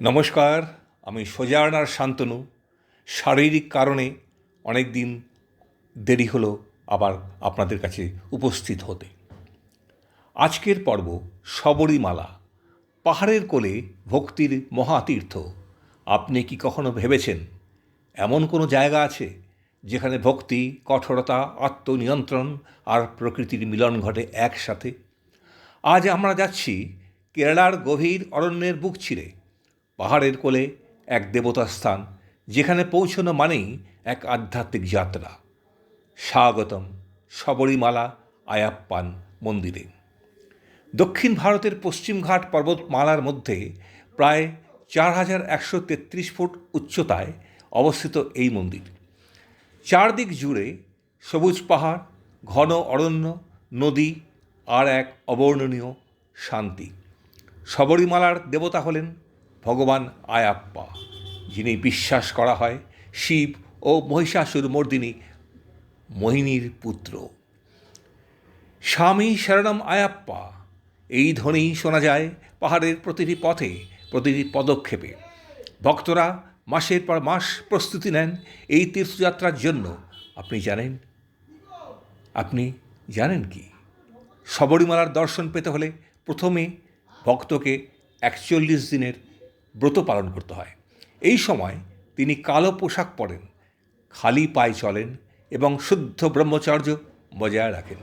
নমস্কার, আমি সোজানার শান্তনু। শারীরিক কারণে অনেক দিন দেরি হলো আবার আপনাদের কাছে উপস্থিত হতে। আজকের পর্ব শবরীমালা, পাহাড়ের কোলে ভক্তির মহাতীর্থ। আপনি কি কখনো ভেবেছেন এমন কোনো জায়গা আছে যেখানে ভক্তি, কঠোরতা, আত্মনিয়ন্ত্রণ আর প্রকৃতির মিলন ঘটে একসাথে? আজ আমরা যাচ্ছি কেরালার গভীর অরণ্যের বুক ছিঁড়ে। পাহাড়ের কোলে এক দেবতা স্থান, যেখানে পৌঁছানো মানেই এক আধ্যাত্মিক যাত্রা। স্বাগতম শবরীমালা আয়াপ্পান মন্দিরে। দক্ষিণ ভারতের পশ্চিমঘাট পর্বতমালার মধ্যে প্রায় চার হাজার একশো তেত্রিশ ফুট উচ্চতায় অবস্থিত এই মন্দির। চারদিক জুড়ে সবুজ পাহাড়, ঘন অরণ্য, নদী আর এক অবর্ণনীয় শান্তি। শবরীমালার দেবতা হলেন ভগবান আয়াপ্পা, যিনি বিশ্বাস করা হয় শিব ও মহিষাসুর মর্দিনী মোহিনীর পুত্র। স্বামী শরণম আয়াপ্পা, এই ধ্বনি শোনা যায় পাহাড়ের প্রতিটি পথে, প্রতিটি পদক্ষেপে। ভক্তরা মাসের পর মাস প্রস্তুতি নেন এই তীর্থযাত্রার জন্য। আপনি জানেন? আপনি জানেন কি? শবরীমালার দর্শন পেতে হলে প্রথমে ভক্তকে একচল্লিশ দিনের ব্রত পালন করতে হয়। এই সময় তিনি কালো পোশাক পরেন, খালি পায়ে চলেন এবং শুদ্ধ ব্রহ্মচর্য বজায় রাখেন।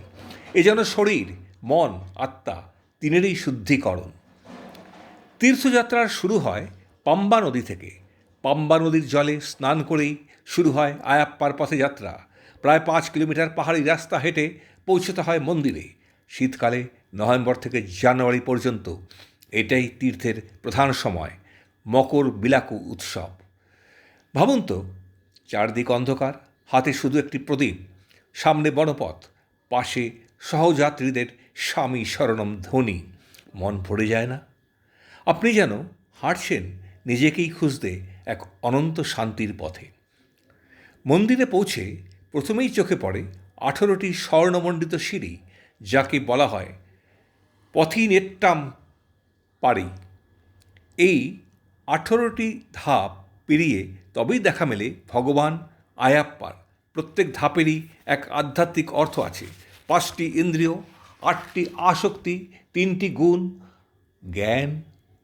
এ যেন শরীর, মন, আত্মা তিনেরই শুদ্ধিকরণ। তীর্থযাত্রার শুরু হয় পাম্বা নদী থেকে। পাম্বা নদীর জলে স্নান করেই শুরু হয় আয়াপ্পার পথে যাত্রা। প্রায় পাঁচ কিলোমিটার পাহাড়ি রাস্তা হেঁটে পৌঁছতে হয় মন্দিরে। শীতকালে নভেম্বর থেকে জানুয়ারি পর্যন্ত এটাই তীর্থের প্রধান সময়। মকর বিলাকু উৎসব। ভাবুন তো, চারদিক অন্ধকার, হাতে শুধু একটি প্রদীপ, সামনে বনপথ, পাশে সহযাত্রীদের স্বামী শরণম ধ্বনি। মন ভরে যায় না। আপনি যেন হাঁটছেন, নিজেকেই খুঁজতে এক অনন্ত শান্তির পথে। মন্দিরে পৌঁছে প্রথমেই চোখে পড়ে আঠেরোটি স্বর্ণমণ্ডিত সিঁড়ি, যাকে বলা হয় পথিনেট্টাম পারি এই আঠেরোটি ধাপ পেরিয়ে তবেই দেখা মেলে ভগবান আয়াপ্পার। প্রত্যেক ধাপেরই এক আধ্যাত্মিক অর্থ আছে। পাঁচটি ইন্দ্রিয়, আটটি আসক্তি, তিনটি গুণ, জ্ঞান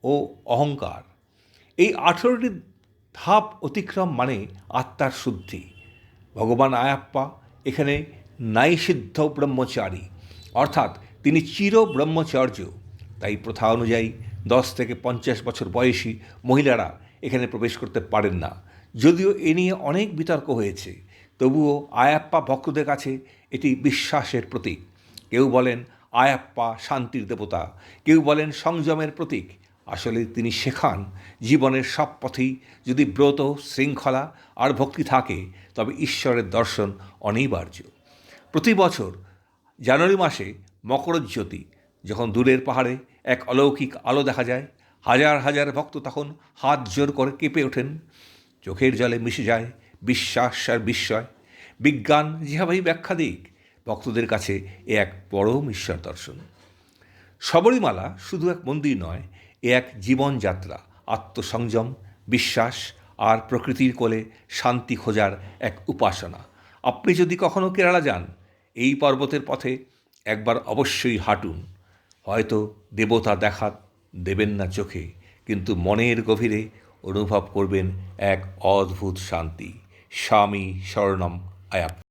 ও অহংকার। এই আঠেরোটি ধাপ অতিক্রম মানে আত্মার শুদ্ধি। ভগবান আয়াপ্পা এখানে নাইসিদ্ধ ব্রহ্মচারী, অর্থাৎ তিনি চির ব্রহ্মচর্য। তাই প্রথা অনুযায়ী দশ থেকে পঞ্চাশ বছর বয়সী মহিলারা এখানে প্রবেশ করতে পারেন না। যদিও এ নিয়ে অনেক বিতর্ক হয়েছে, তবুও আয়াপ্পা ভক্তদের কাছে এটি বিশ্বাসের প্রতীক। কেউ বলেন আয়াপ্পা শান্তির দেবতা, কেউ বলেন সংযমের প্রতীক। আসলে তিনি শেখান, জীবনের সব পথেই যদি ব্রত, শৃঙ্খলা আর ভক্তি থাকে, তবে ঈশ্বরের দর্শন অনিবার্য। প্রতি বছর জানুয়ারি মাসে মকরজ্যোতি, যখন দূরের পাহাড়ে এক অলৌকিক আলো দেখা যায়। হাজার হাজার ভক্ত তখন হাত জোর করে কেঁপে ওঠেন। চোখের জলে মিশে যায় বিশ্বাস আর বিস্ময়। বিজ্ঞান যেভাবেই ব্যাখ্যা দিক, ভক্তদের কাছে এ এক পরম ঈশ্বর দর্শন। শবরীমালা শুধু এক মন্দির নয়, এ এক জীবনযাত্রা, আত্মসংযম, বিশ্বাস আর প্রকৃতির কোলে শান্তি খোঁজার এক উপাসনা। আপনি যদি কখনও কেরালা যান, এই পর্বতের পথে একবার অবশ্যই হাঁটুন। হয়তো দেবতা দেখা দেবেন না চোখে, কিন্তু মনের গভীরে অনুভব করবেন এক অদ্ভুত শান্তি। স্বামী স্বর্ণম আয়াপ